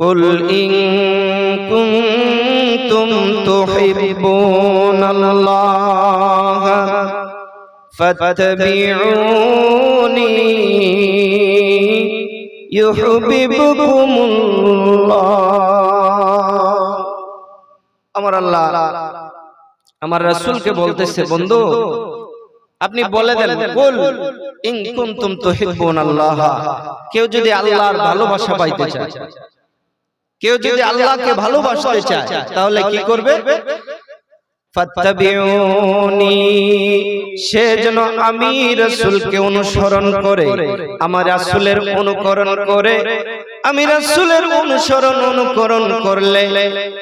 قل إن كنتم تحبون الله فاتبعوني يحببكم الله আমার আল্লাহ আমার রাসূলকে বলতেছে বন্ধু আপনি বলে দেন কুল ইন কুনতুম তুহিব্বুন আল্লাহ কেউ যদি আল্লাহর ভালোবাসা পাইতে চায় কেউ যদি আল্লাহকে ভালোবাসতে চায় তাহলে কি করবে? সে যেন আমি রাসূলকে অনুসরণ করে আমার রাসূলের অনুকরণ করে আমি রাসূলের অনুসরণ অনুকরণ করলে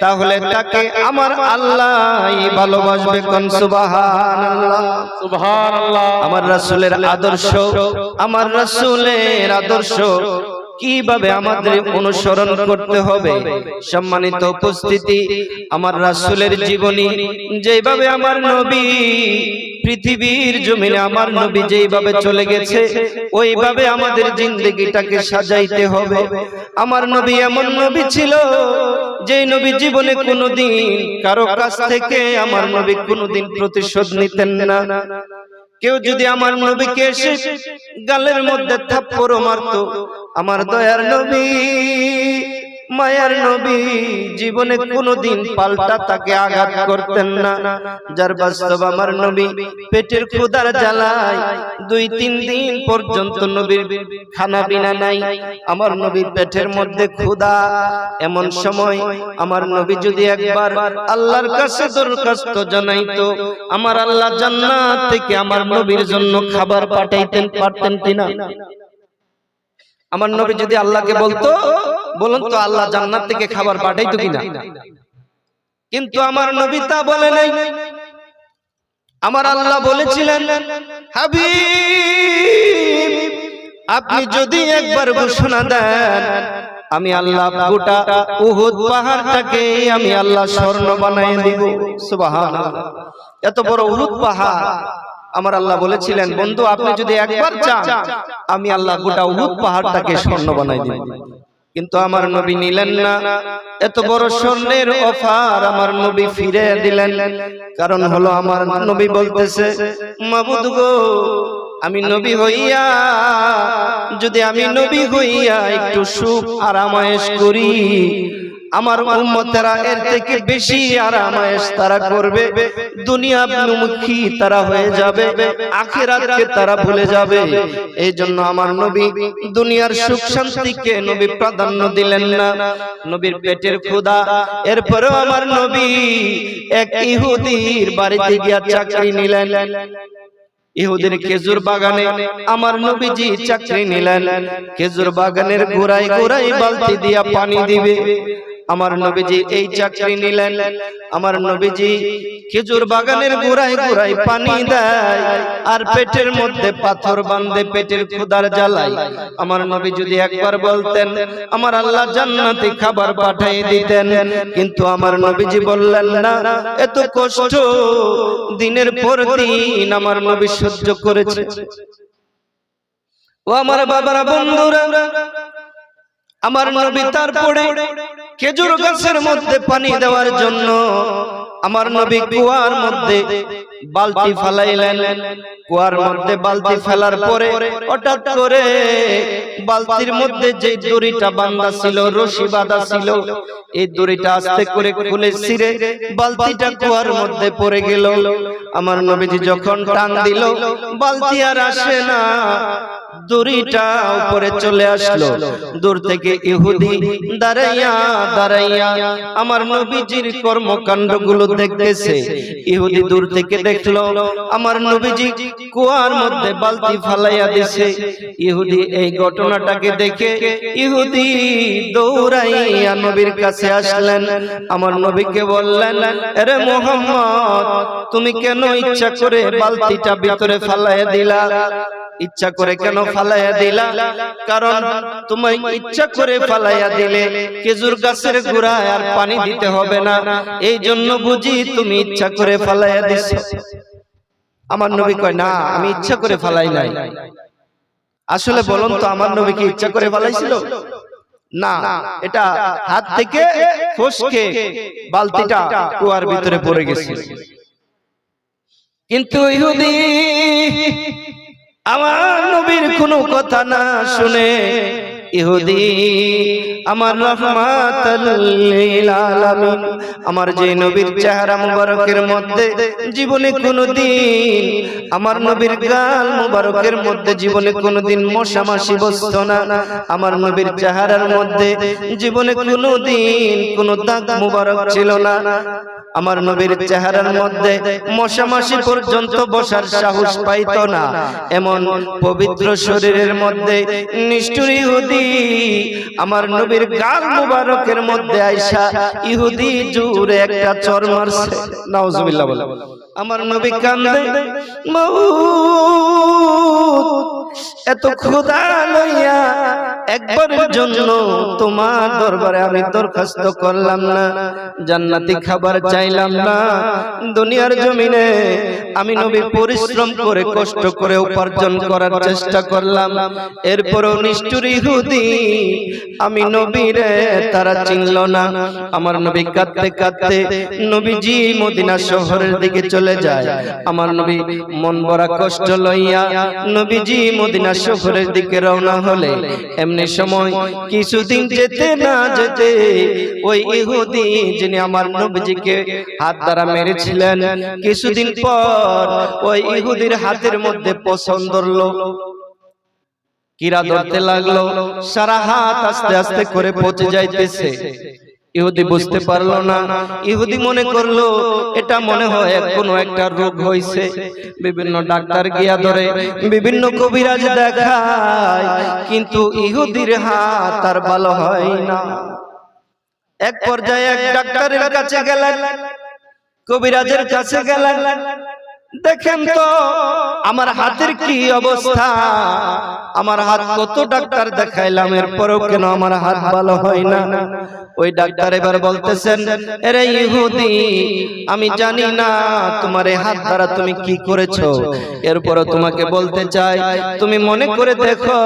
তাহলে তাকে আমার আল্লাহ ভালোবাসবে কোন? সুবহানাল্লাহ। সুবহানাল্লাহ। আমার রাসূলের আদর্শ আমার রাসূলের আদর্শ কীভাবে আমাদের অনুসরণ করতে হবে? সম্মানিত উপস্থিতি, আমার রাসুলের জীবনী, যেভাবে আমার নবী পৃথিবীর জমিনে আমার নবী যেইভাবে চলে গেছে, ওইভাবে আমাদের জিন্দগিটাকে সাজাইতে হবে। আমার নবী এমন নবী ছিল, যে নবী জীবনে কোনোদিন কারও কাছ থেকে আমার নবী কোনোদিন প্রতিশোধ নিতেন না। কেউ যদি আমার নবীকে এসে গালের মধ্যে থাপ্পড় মারতো আমার দয়ার নবী মায়ার নবী জীবনে কোনোদিন পাল্টা তাকে আঘাত করতেন না। যার বাস্তব আমার নবী পেটের ক্ষুদার জ্বালায় দুই তিন দিন পর্যন্ত নবীর খানা বিনা নাই। আমার নবীর পেটের মধ্যে ক্ষুদা এমন সময় আমার নবী যদি একবার আল্লাহর কাছে দরখাস্ত জানাইতো, আমার আল্লাহ জান্নাত থেকে আমার নবীর জন্য খাবার পাঠাইতেন, পারতেন কিনা? আমার নবী যদি আল্লাহকে বলতো বলুন তো আল্লাহ জান্নাত থেকে খাবার পাঠাইতো কিনা? কিন্তু আমার নবী তা বলে নাই। আমার আল্লাহ বলেছিলেন হাবিব আপনি যদি একবার ঘোষণা দেন আমি আল্লাহ গোটা উহুদ পাহাড়টাকে আমি আল্লাহ স্বর্ণ বানাই দিব। সুবহানাল্লাহ। এত বড় উহুদ পাহাড়। আমার আল্লাহ বলেছিলেন বন্ধু আপনি যদি একবার চান আমি আল্লাহ গোটা উহুদ পাহাড়টাকে স্বর্ণ বানাই দিব। কিন্তু আমার নবী নিলেন না। এত বড় স্বর্ণের অফার আমার নবী ফিরে দিলেন। কারণ হলো আমার নবী বলতেছে মাবুদ গো আমি নবী হইয়া যদি আমি নবী হইয়া একটু সুখ আরামায়েশ করি আমার উম্মতেরা এর থেকে বেশি আরামায়েশ তারা করবে। দুনিয়া মুখী তারা হয়ে যাবে। আখিরাতকে তারা ভুলে যাবে। এই জন্য আমার নবী দুনিয়ার সুখ শান্তিকে নবী প্রাধান্য দিলেন না। নবীর পেটের ক্ষুধা। এরপরেও আমার নবী এক ইহুদির বাড়িতে গিয়া চাকরি নিলেন। ইহুদের খেজুর বাগানে আমার নবীজি চাকরি নিলেন। খেজুর বাগানের গোড়ায় গোড়ায় বালতি দিয়া পানি দিবে। আমার নবীজি এই চাকরি নিলেন। আমার নবীজি খেজুর বাগানের গোড়ায় গোড়ায় পানি দেয় আর পেটের মধ্যে পাথর বাঁধে পেটের ক্ষুদার জ্বালায়। আমার নবী যদি একবার বলতেন আমার আল্লাহ জান্নাতে খাবার পাঠিয়ে দিতেন। কিন্তু আমার নবীজি বললেন না এত কষ্ট দিনের পর দিন আমার নবী সহ্য করেছে। ও আমার বাবারা বন্ধুরা আমার নবী তারপরে খেজুর গাছের মধ্যে পানি দেওয়ার জন্য আমার নবী কুয়ার মধ্যে বালতি ফেলাইলেন। কুয়ার মধ্যে বালতি ফেলার পরে হঠাৎ করে বালতির মধ্যে যে দড়িটা বান্ধা ছিল, রশি বাঁধা ছিল, এই দড়িটা আস্তে করে খুলে ছিঁড়ে বালতিটা কুয়ার মধ্যে পড়ে গেল। আমার নবীজি যখন টান দিল, বালতি আর আসে না। দড়িটা উপরে চলে আসলো। দূর থেকে ইহুদি দাঁড়াইয়া দাঁড়াইয়া আমার নবীজির কর্মকাণ্ডগুলো দেখতেছে। ইহুদি দূর থেকে দেখল, আমার নবীজি কুয়ার মধ্যে বালতি ফালাইয়া দিছে। ইহুদি এই ঘটনাটাকে দেখে ইহুদি দৌড়াইয়া নবীর কাছে আসলেন। আমার নবীকে বললেন আরে মোহাম্মদ, তুমি কেন ইচ্ছা করে বালতিটা ভিতরে ফালাইয়া দিলা? ইচ্ছা করে কেন ফালাইয়া দিলা? কারণ তুমি ইচ্ছা করে ফালাইয়া দিলে খেজুর গাছের গোড়ায় আর পানি দিতে হবে না। এই জন্য বুঝি তুমি ইচ্ছা করে ফালাইয়া দিছো। আমার নবী কয় না আমি ইচ্ছা করে ফালাই নাই। আসলে বলুন তো আমার নবী কি ইচ্ছা করে ফালাইছিল? না এটা হাত থেকে ফসকে বালতিটা কুয়ার ভিতরে পড়ে গেছে। কিন্তু ইহুদি আমার নবীর কোনো কথা না শুনে ইহুদি, আমার আলামিন। আমার যে নবীর চেহারা মুবারকের মধ্যে জীবনে কোনোদিন, আমার নবীর গাল মুবারকের মধ্যে জীবনে কোনোদিন মশা মাসি বসত না। আমার নবীর চেহারার মধ্যে জীবনে কোনোদিন কোনো দাগ মুবারক ছিল না। আমার নবীর চেহারার মধ্যে মশামাসি পর্যন্ত বসার সাহস পাইত না। এমন পবিত্র শরীরের মধ্যে নিষ্ঠুর ইহুদি আমার নবীর গাল মুবারকের মধ্যে আইসা ইহুদি জুড়ে একটা চর মারছে। নাউজুবিল্লাহ বলে। আমার নবী কান্দে এত খোদা লইয়া একবারের জন্য তোমার দরবারে আমি দরখাস্ত করলাম না। জান্নাতি খাবার চাইলাম না। দুনিয়ার জমিনে আমি নবী পরিশ্রম করে কষ্ট করে উপার্জন করার চেষ্টা করলাম। এরপরও নিষ্ঠুর ইহুদি আমি নবীরে তারা চিনল না। আমার নবী কাঁদতে কাঁদতে নবীজি মদিনা শহরের দিকে চলে যায়। আমার নবী মন ভরা কষ্ট লইয়া নবীজি মদিনা শহরের দিকে রওনা হলে এমনি সময় কিছুদিন যেতে না যেতে ওই ইহুদি যিনি আমার নবীজিকে হাত দ্বারা মেরেছিলেন কিছুদিন পর ওই ইহুদির হাতের মধ্যে পছন্দ কিরা ধরতে লাগল সারা হাত আস্তে আস্তে করে পচে যাইতেছে। ইহুদি বুঝতে পারল না। ইহুদি মনে করল এটা মনে হয় কোনো একটা রোগ হয়েছে বিভিন্ন ডাক্তার গিয়া ধরে বিভিন্ন কবিরাজ দেখায় কিন্তু ইহুদির হাত আর ভালো হয় না। এক পর্যায়ে এক ডাক্তারের কাছে গেলেন কবিরাজের কাছে গেলেন। দেখেন তো, আমার হাতের কি অবস্থা? আমার হাত কত ডাক্তার দেখাইলাম, এরপরও কেন আমার হাত ভালো হয় না? ওই ডাক্তার এবার বলতেছেন, এরে ইহুদি, আমি জানি না তোমার এই হাত দ্বারা তুমি কি করেছ। এরপরও তোমাকে বলতে চাই, তুমি মনে করে দেখো,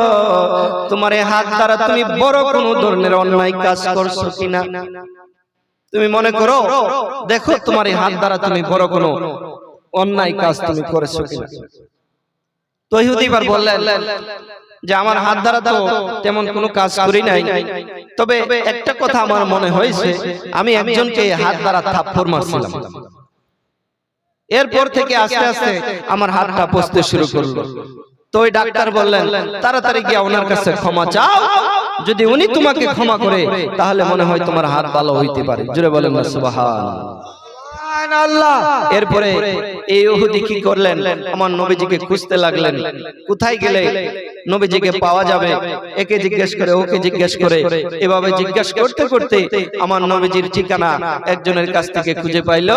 তোমার এই হাত দ্বারা তুমি বড় কোনো ধরনের অন্যায় কাজ করছ কিনা? তুমি মনে করো, দেখো তোমার এই হাত দ্বারা তুমি বড় কোনো অন্যায় কাজ তুমি করেছ কিনা? তো ইহুদি এবার বললেন যে আমার হাত দ্বারা তো তেমন কোনো কাজ করি নাই। তবে একটা কথা আমার মনে হয়েছে আমি একজনকে হাত দ্বারা থাপ্পড় মারছিলাম। এরপর থেকে আস্তে আস্তে আমার হাতটা পচতে শুরু করল। তো ওই ডাক্তার বললেন তাড়াতাড়ি গিয়ে ওনার কাছে ক্ষমা চাও। যদি উনি তোমাকে ক্ষমা করে তাহলে মনে হয় তোমার হাত ভালো হইতে পারে। জুড়ে বলেন সুবহান এরপরে এই ইহুদি কি করলেন? আমার নবীজিকে খুঁজতে লাগলেন। কোথায় গেলে নবীজিকে পাওয়া যাবে? একে জিজ্ঞেস করে, ওকে জিজ্ঞেস করে। এভাবে জিজ্ঞেস করতে করতে আমার নবীজির ঠিকানা একজনের কাছ থেকে খুঁজে পাইলো।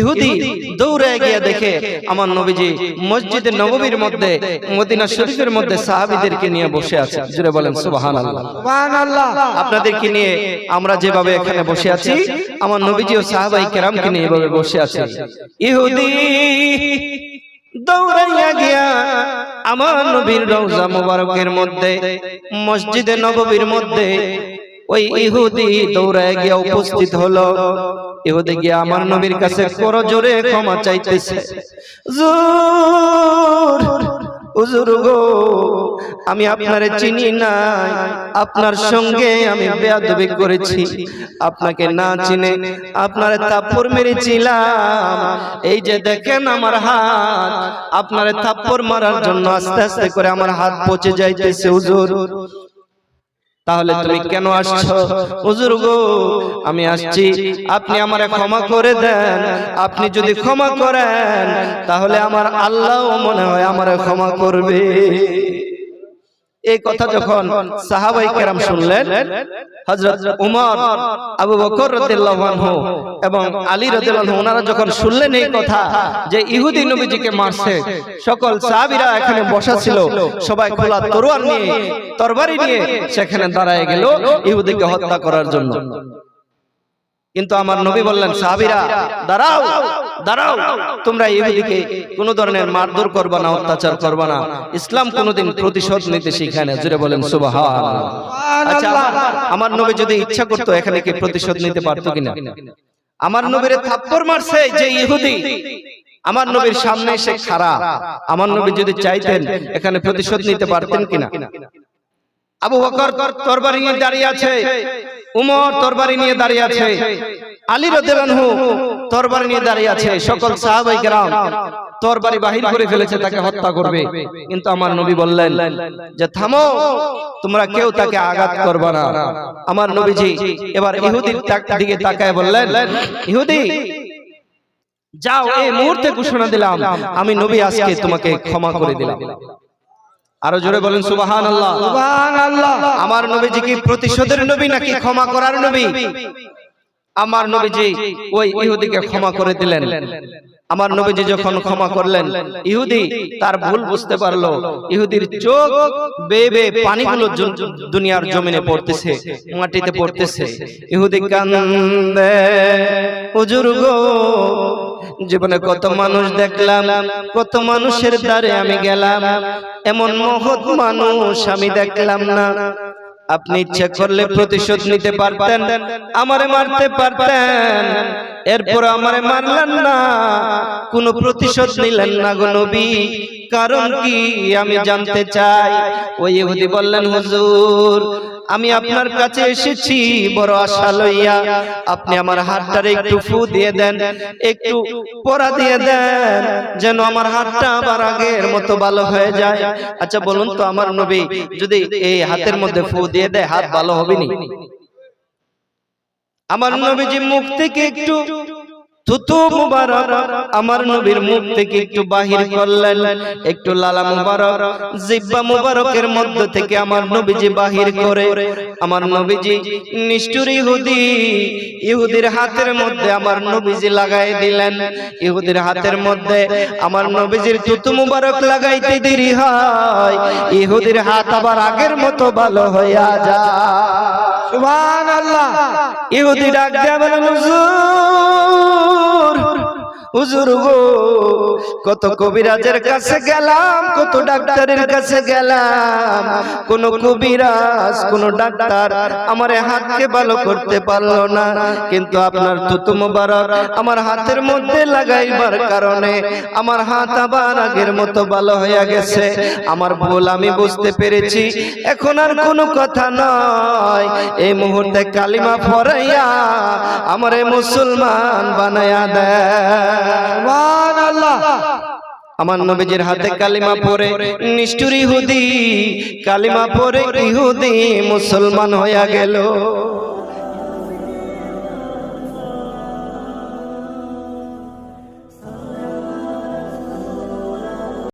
ইহুদি দৌড়ে গিয়ে দেখে আমার নবীজি মসজিদে নববীর মধ্যে মদিনা শরীফের মধ্যে সাহাবীদেরকে নিয়ে বসে আছে। জুড়ে বলেন সুবহানাল্লাহ। সুবহানাল্লাহ। আপনাদেরকে নিয়ে আমরা যেভাবে এখানে বসে আছি আমার নবীজি ও সাহাবাই কেরামকে নিয়ে এভাবে বসে আছে। ইহুদি দৌড়াইয়া গিয়া আমার নবীর রওজা মোবারকের মধ্যে মসজিদে নববীর মধ্যে ওই ইহুদি দৌড়ায় গিয়া উপস্থিত হলো। ইহুদি গিয়া আমার নবীর কাছে করো জোরে ক্ষমা চাইতেছে। জোর হুজুর গো আমি আপনারে চিনি নাই। আপনার সঙ্গে আমি বেয়াদবি করেছি। আপনাকে না চিনে আপনারে থাপ্পড় মেরেছিলাম। এই যে দেখেন আমার হাত আপনারে থাপ্পড় মারার জন্য আস্তে আস্তে করে আমার হাত পচে যাইতেছে। হুজুর। তাহলে তুমি কেন আসছো? হুজুর গো আমি আসছি। আপনি আমারে ক্ষমা করে দেন। আপনি যদি ক্ষমা করেন তাহলে আমার আল্লাহ মনে হয় আমারে ক্ষমা করবে। এই কথা যখন সাহাবাই কেরাম শুনলেন হজরত উমর আবু বকর আনহু এবং আলী রাদিয়াল্লাহু ওনারা যখন শুনলেন এই কথা যে ইহুদি নবীজিকে মারছে সকল সাহাবিরা এখানে বসা ছিল সবাই খোলা তরুয়ার নিয়ে তরবারি নিয়ে সেখানে দাঁড়ায় গেল ইহুদিকে হত্যা করার জন্য। কিন্তু আমার নবী বললেন সাহাবীরা দাঁড়াও দাঁড়াও তোমরা ইহুদিকে কোনো ধরনের মারধর করবা না অত্যাচার করবা না। ইসলাম কোনোদিন প্রতিশোধ নিতে শিখায় না জুড়ে বলেন সুবহানাল্লাহ। আচ্ছা আমার- নবী যদি ইচ্ছা করতো এখানে কি প্রতিশোধ নিতে পারতো কিনা? আমার নবীর থাপ্পড় মারছে যে ইহুদি। আমার নবীর সামনে এসে খাড়া। আমার নবী যদি চাইতেন এখানে প্রতিশোধ নিতে পারতেন কিনা? আবু বকর তরবারি নিয়ে দাঁড়িয়ে আছে, উমর তরবারি নিয়ে দাঁড়িয়ে আছে, আলী রাদিয়াল্লাহু তরবারি নিয়ে দাঁড়িয়ে আছে, সকল সাহাবাই কেরাম তরবারি বাহির করে ফেলেছে, তাকে হত্যা করবে। কিন্তু আমার নবী বললেন যে, থামো, তোমরা কেউ তাকে আঘাত করবে না। আমার নবীজি এবার ইহুদির দিকে তাকায় বললেন, ইহুদি, যাও, এই মুহূর্তে ঘোষণা দিলাম, আমি নবী আজকে তোমাকে ক্ষমা করে দিলাম। আরও জোরে বলেন সুবাহান আল্লাহ আমার নবীজি কি প্রতিশোধের নবী নাকি ক্ষমা করার নবী? আমার নবীজি ওই ইহুদিকে ক্ষমা করে দিলেন। আমার নবীজি যখন ক্ষমা করলেন ইহুদি তার ভুল বুঝতে পারল। ইহুদির চোখ বেয়ে বেয়ে পানিগুলো দুনিয়ার জমিনে পড়তেছে মাটিতে পড়তেছে। ইহুদি কান্দে হুজুর গো জীবনে কত মানুষ দেখলাম কত মানুষের দ্বারে আমি গেলাম। এমন মহৎ মানুষ আমি দেখলাম না। আপনি ইচ্ছা করলে প্রতিশোধ নিতে পারতেন আমারে মারতে পারতেন। এরপর আমারে মারলেন না। কোনো প্রতিশোধ নিলেন না গো নবী। কারণ কি? আমি জানতে চাই। ওই ইহুদি বললেন হুজুর আমি আপনার কাছে এসেছি, বড় আশা লইয়া। আপনি আমার হাতটারে একটু ফু দিয়ে দেন, একটু পরা দিয়ে দেন, যেন আমার হাতটা আবার আগের মতো ভালো হয়ে যায়। আচ্ছা বলুন তো আমার নবী, যদি এই হাতের মধ্যে ফু দিয়ে দেয়, হাত ভালো হবে নি আমার নবীজি মুখ থেকে একটু থুতু মুবারক আমার নবীর মুখ থেকে একটু বাহির করলেন, একটু লালা মুবারক, জিব্বা মুবারকের মধ্য থেকে আমার নবীজি বাহির করে, আমার নবীজি নিষ্ঠুর ইহুদি, ইহুদির হাতের মধ্যে আমার নবীজি লাগাই দিলেন, ইহুদির হাতের মধ্যে আমার নবীজির থুতু মুবারক লাগাইতে দেরি হয়, ইহুদির হাত আবার আগের মতো ভালো হইয়া যায়। সুবহানাল্লাহ। ইহুদি ডাক দেয়া বলে হুজুর! হুজুর গো, কত কবিরাজের কাছে গেলাম, কত ডাক্তারের কাছে গেলাম। কোন কবিরাজ, কোন ডাক্তার আমার হাতকে ভালো করতে পারল না। কিন্তু আপনার তুতু আমার হাতের মধ্যে লাগাইবার কারণে আমার হাত আবার আগের মতো ভালো হয়ে গেছে। আমার ভুল আমি বুঝতে পেরেছি। এখন আর কোনো কথা নয়। এই মুহূর্তে কালিমা ফরাইয়া আমারে মুসলমান বানায়া দেয়। আমার নবীজির হাতে কালিমা পরে নিষ্ঠুর ইহুদি কালিমা পরে ইহুদি মুসলমান হইয়া গেল।